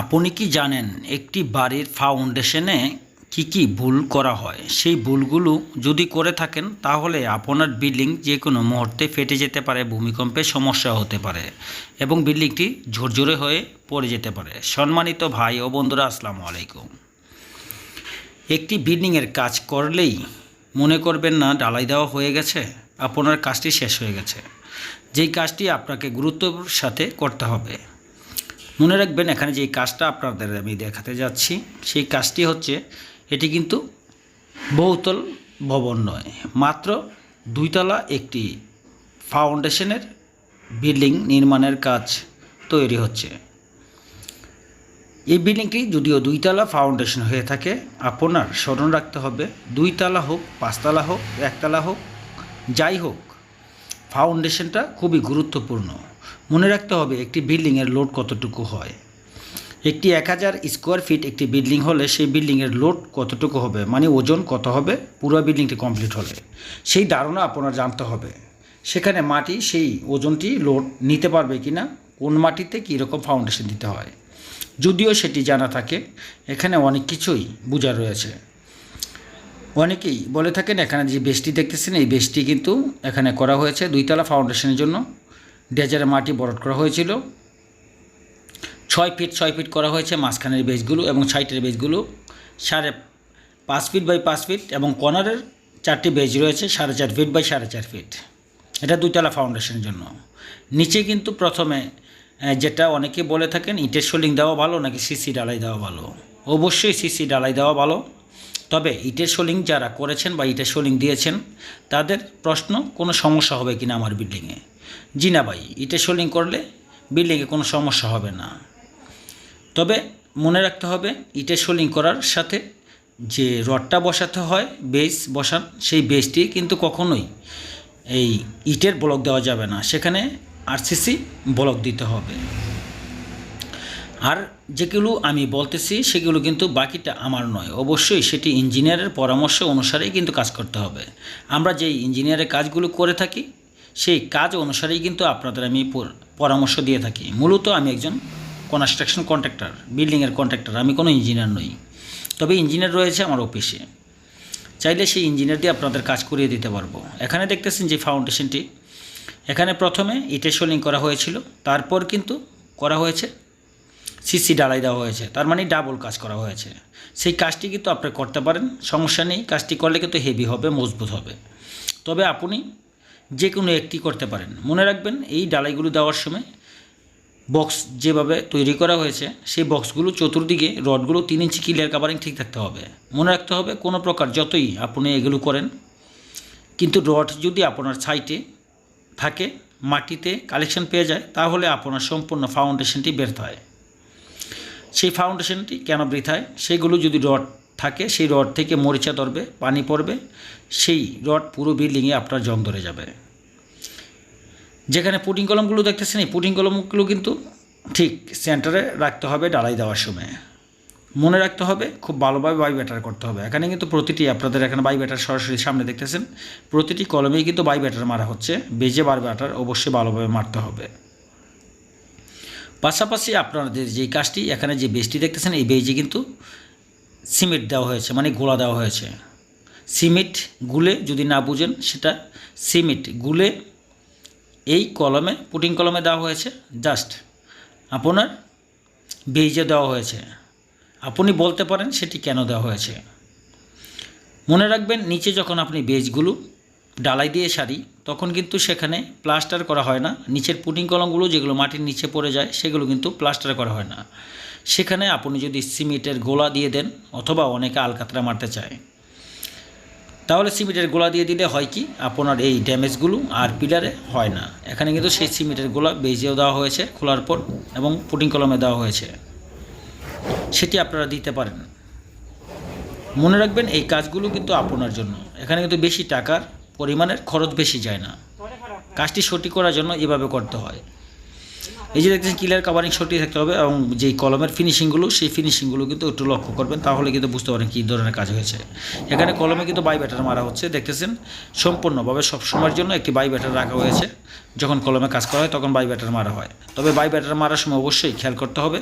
আপনি কি জানেন একটি বাড়ির ফাউন্ডেশনে কি কি ভুল করা হয়? সেই ভুলগুলো যদি করে থাকেন, তাহলে আপনার বিল্ডিং যে কোনো মুহূর্তে ফেটে যেতে পারে, ভূমিকম্পে সমস্যা হতে পারে এবং বিল্ডিংটি ঝরঝরে হয়ে পড়ে যেতে পারে। সম্মানিত ভাই ও বন্ধুরা, আসসালামু আলাইকুম। একটি বিল্ডিংয়ের কাজ করলেই মনে করবেন না ডালাই দেওয়া হয়ে গেছে, আপনার কাজটি শেষ হয়ে গেছে। যেই কাজটি আপনাকে গুরুত্বর সাথে করতে হবে। মনে রাখবেন এখানে যে কাজটা আপনাদের আমি দেখাতে যাচ্ছি, সেই কাজটি হচ্ছে এটি কিন্তু বহুতল ভবন নয়, মাত্র দুইতলা একটি ফাউন্ডেশনের বিল্ডিং নির্মাণের কাজ তৈরি হচ্ছে। এই বিল্ডিংটি যদিও দুইতলা ফাউন্ডেশন হয়ে থাকে, আপনার স্মরণ রাখতে হবে, দুইতলা হোক, পাঁচতলা হোক, একতলা হোক, যাই হোক, ফাউন্ডেশনটা খুবই গুরুত্বপূর্ণ। মনে রাখতে হবে একটি বিল্ডিংয়ের লোড কতটুকু হয়। একটি এক হাজার স্কোয়ার ফিট একটি বিল্ডিং হলে সেই বিল্ডিংয়ের লোড কতটুকু হবে? মানে ওজন কত হবে? পুরো বিল্ডিংটি কমপ্লিট হলে। সেই ধারণা আপনার জানতে হবে। সেখানে মাটি সেই ওজনটি লোড নিতে পারবে কি না কোন মাটিতে কী রকম ফাউন্ডেশন দিতে হয়? যদিও সেটি জানা থাকে, এখানে অনেক কিছুই বোঝা রয়েছে। অনেকেই বলে থাকেন, এখানে যে বেশটি দেখতেছেন, এই বেশটি কিন্তু এখানে করা হয়েছে দুইতলা ফাউন্ডেশনের জন্য। ডেজারে মাটি বরট করা হয়েছিল। ছয় ফিট ছয় ফিট করা হয়েছে মাঝখানের বেজগুলো এবং সাইটের বেজগুলো সাড়ে পাঁচ ফিট বাই পাঁচ ফিট এবং কর্নারের চারটি বেজ রয়েছে, সাড়ে চার ফিট বাই সাড়ে চার ফিট। এটা দুইতলা ফাউন্ডেশনের জন্য। নিচে কিন্তু প্রথমে যেটা অনেকে বলে থাকেন, ইটের সোলিং দেওয়া ভালো নাকি সিসি ডালাই দেওয়া ভালো? অবশ্যই সিসি ডালাই দেওয়া ভালো। তবে ইটের সোলিং যারা করেছেন বা ইটের সোলিং দিয়েছেন, তাদের প্রশ্ন, কোনো সমস্যা হবে কিনা আমার বিল্ডিংয়ে জি না ভাই, ইটের সোলিং করলে বিল্ডিংয়ে কোনো সমস্যা হবে না। তবে মনে রাখতে হবে, ইটের সোলিং করার সাথে যে রডটা বসাতে হয়, বেস বসান, সেই বেসটি কিন্তু কখনোই এই ইটের ব্লক দেওয়া যাবে না। সেখানে আরসিসি ব্লক দিতে হবে। আর যেগুলো আমি বলতেছি, সেগুলো কিন্তু বাকিটা আমার নয়। অবশ্যই সেটি ইঞ্জিনিয়ারের পরামর্শ অনুসারেই কিন্তু কাজ করতে হবে। আমরা যেই ইঞ্জিনিয়ারের কাজগুলো করে থাকি সেই কাজ অনুসারেই কিন্তু আপনাদের আমি পরামর্শ দিয়ে থাকি। মূলত আমি একজন কনস্ট্রাকশন কন্ট্রাক্টর বিল্ডিংয়ের কন্ট্রাক্টর আমি কোনো ইঞ্জিনিয়ার নই। তবে ইঞ্জিনিয়ার রয়েছে আমার অফিসে চাইলে সেই ইঞ্জিনিয়ার দিয়ে আপনাদের কাজ করিয়ে দিতে পারব। এখানে দেখতেছেন যে ফাউন্ডেশনটি এখানে প্রথমে ইটের সোলিং করা হয়েছিল। তারপর কিন্তু করা হয়েছে সিসি ডালাই দেওয়া হয়েছে। তার মানে ডাবল কাজ করা হয়েছে। সেই কাজটি কিন্তু আপনি করতে পারেন। সমস্যা নেই। কাজটি করলে কিন্তু হেভি হবে, মজবুত হবে। তবে আপনি যে কোনো একটি করতে পারেন মনে রাখবেন, এই ডালাইগুলো দেওয়ার সময় বক্স যেভাবে তৈরি করা হয়েছে, সেই বক্সগুলো চতুর্দিকে রডগুলো তিন ইঞ্চি ক্লিয়ার কাভারিং ঠিক থাকতে হবে। মনে রাখতে হবে, কোনো প্রকার যতই আপনি এগুলো করেন, কিন্তু রড যদি আপনার সাইটে থাকে, মাটিতে কালেকশন পেয়ে যায়, তাহলে আপনার সম্পূর্ণ ফাউন্ডেশনটি ব্যর্থ হয়। সেই ফাউন্ডেশনটি কেন বৃথায়? সেগুলো যদি রড থাকে, সেই রড থেকে মরিচা ধরবে, পানি পড়বে, সেই রড পুরো বিল্ডিংয়ে আপনার জং ধরে যাবে। যেখানে পুটিং কলমগুলো দেখতেছেন, এই পুটিং কলমগুলো কিন্তু ঠিক সেন্টারে রাখতে হবে ডালাই দেওয়ার সময়। মনে রাখতে হবে, খুব ভালোভাবে বাই ব্যাটার করতে হবে। এখানে কিন্তু প্রতিটি, আপনাদের এখানে বাই ব্যাটার সরাসরি সামনে দেখতেছেন, প্রতিটি কলমেই কিন্তু বাই ব্যাটার মারা হচ্ছে, বেজে বার ব্যাটার অবশ্যই ভালোভাবে মারতে হবে। পাশাপাশি আপনাদের যে কাজটি, এখানে যে বেজটি দেখতেছেন, এই বেজে কিন্তু সিমেন্ট দেওয়া হয়েছে মানে গোলা দেওয়া হয়েছে। সিমেন্ট গুলে যদি না বুঝেন, সেটা সিমেন্ট গুলে এই কলমে, পুটিং কলমে দেওয়া হয়েছে, জাস্ট আপনার বেজে দেওয়া হয়েছে। আপনি বলতে পারেন সেটি কেন দেওয়া হয়েছে। মনে রাখবেন, নিচে যখন আপনি বেজগুলো ডালাই দিয়ে সারি, তখন কিন্তু সেখানে প্লাস্টার করা হয় না। নিচের পুটিং কলমগুলো যেগুলো মাটির নিচে পড়ে যায়, সেগুলো কিন্তু প্লাস্টার করা হয় না। সেখানে আপনি যদি সিমেন্টের গোলা দিয়ে দেন, অথবা অনেকে আলকাতরা মারতে চায়। তাহলে সিমেন্টের গোলা দিয়ে দিলে হয় কি? আপনার এই ড্যামেজগুলো আর পিলারে হয় না। এখানে কিন্তু সেই সিমেন্টের গোলা বেজেও দেওয়া হয়েছে খোলার পর এবং পুটিং কলমে দেওয়া হয়েছে। সেটি আপনারা দিতে পারেন। মনে রাখবেন এই কাজগুলো কিন্তু আপনার জন্য। এখানে কিন্তু বেশি টাকার পরিমাণের খরচ বেশি যায় না। কাজটি সঠিক করার জন্য এভাবে করতে হয়। এই যে দেখতেছেন ক্লিয়ার কাভারিং সঠিক থাকতে হবে এবং যেই কলমের ফিনিশিংগুলো সেই ফিনিশিংগুলো কিন্তু একটু লক্ষ্য করবেন, তাহলে কিন্তু বুঝতে পারেন কী ধরনের কাজ হয়েছে। এখানে কলমে কিন্তু বাই ব্যাটার মারা হচ্ছে, দেখতেছেন? সম্পূর্ণভাবে সব সময়ের জন্য একটি বাই ব্যাটার রাখা হয়েছে। যখন কলমে কাজ করা হয়, তখন বাই ব্যাটার মারা হয়। তবে বাই ব্যাটার মারার সময় অবশ্যই খেয়াল করতে হবে,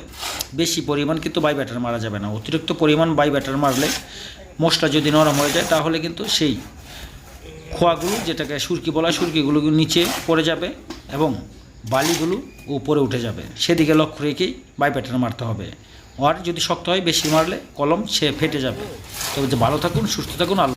বেশি পরিমাণ কিন্তু বাই ব্যাটার মারা যাবে না। অতিরিক্ত পরিমাণ বাই ব্যাটার মারলে মোষটা যদি নরম হয়ে যায়, তাহলে কিন্তু সেই খোয়াগুলো, যেটাকে সুরকি বলা সুরকিগুলো নিচে পড়ে যাবে এবং বালিগুলো উপরে উঠে যাবে। সেদিকে লক্ষ্য রেখেই বাই প্যাটার্ন মারতে হবে। আর যদি শক্ত হয়, বেশি মারলে কলম সে ফেটে যাবে। তবে যে ভালো থাকুন, সুস্থ থাকুন, আল্লাহ